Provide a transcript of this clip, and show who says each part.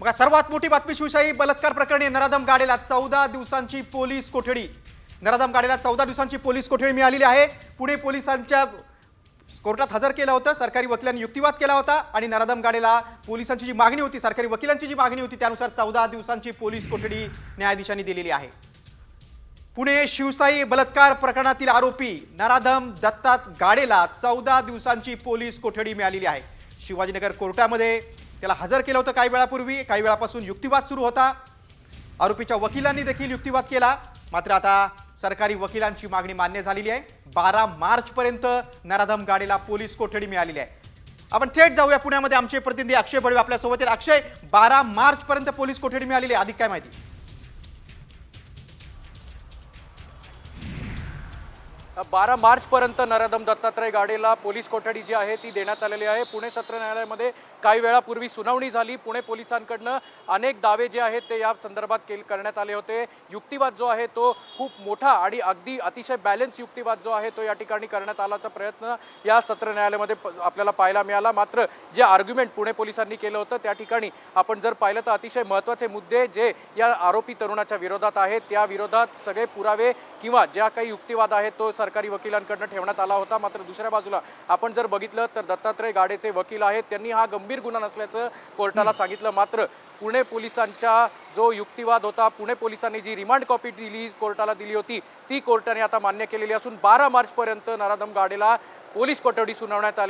Speaker 1: बघा सर्वात मोठी बातमी शिवशाही बलात्कार प्रकरणी नराधम गाडेला चौदा दिवसांची पोलीस कोठडी. नराधम गाडेला चौदा दिवसांची पोलीस कोठडी मिळालेली आहे. पुणे पोलिसांच्या कोर्टात हजर केलं होतं सरकारी वकिलांनी युक्तिवाद केला होता आणि नराधम गाडेला पोलिसांची जी मागणी होती सरकारी वकिलांची जी मागणी होती त्यानुसार चौदा दिवसांची पोलीस कोठडी न्यायाधीशांनी दिलेली आहे. पुणे शिवसाई बलात्कार प्रकरणातील आरोपी नराधम दत्तात गाडेला चौदा दिवसांची पोलीस कोठडी मिळालेली आहे. शिवाजीनगर कोर्टामध्ये त्याला हजर केलं होतं काही वेळापूर्वी काही वेळापासून युक्तिवाद सुरू होता. आरोपीच्या वकिलांनी देखील युक्तिवाद केला. मात्र आता सरकारी वकिलांची मागणी मान्य झालेली आहे. बारा मार्चपर्यंत नराधम गाडेला पोलीस कोठडी मिळालेली आहे. आपण थेट जाऊया पुण्यामध्ये. आमचे प्रतिनिधी अक्षय बडवे आपल्यासोबत अक्षय बारा मार्चपर्यंत पोलीस कोठडी मिळालेली आहे. अधिक काय माहिती?
Speaker 2: बारा मार्चपर्यंत नराधम दत्तात्रय गाडेला पोलीस कोठडी जी आहे ती देण्यात आलेली आहे. पुणे सत्र न्यायालयामध्ये काही वेळापूर्वी सुनावणी झाली. पुणे पोलिसांकडनं अनेक दावे जे आहेत ते या संदर्भात केल करण्यात आले होते. युक्तिवाद जो आहे तो खूप मोठा आणि अगदी अतिशय बॅलन्स युक्तिवाद जो आहे तो या ठिकाणी करण्यात आल्याचा प्रयत्न या सत्र न्यायालयामध्ये प- आपल्याला पाहायला मिळाला. मात्र जे आर्ग्युमेंट पुणे पोलिसांनी केलं होतं त्या ठिकाणी आपण जर पाहिलं तर अतिशय महत्त्वाचे मुद्दे जे या आरोपी तरुणाच्या विरोधात आहेत त्या विरोधात सगळे पुरावे किंवा ज्या काही युक्तिवाद आहेत तो सरकारी वकिलांकडनं ठेवण्यात आला होता. मात्र दुसऱ्या बाजूला आपण जर बघितलं तर दत्तात्रय गाडेचे वकील आहेत. त्यांनी हा गंभीर गुन्हा नसल्याचं कोर्टाला सांगितलं. मात्र पुणे पोलिसांचा जो युक्तिवाद होता पुणे पोलिसांनी जी रिमांड कॉपी दिली कोर्टाला दिली होती ती कोर्टाने आता मान्य केलेली असून बारा मार्चपर्यंत नराधम गाडेला पोलीस कोठडी सुनावण्यात आली.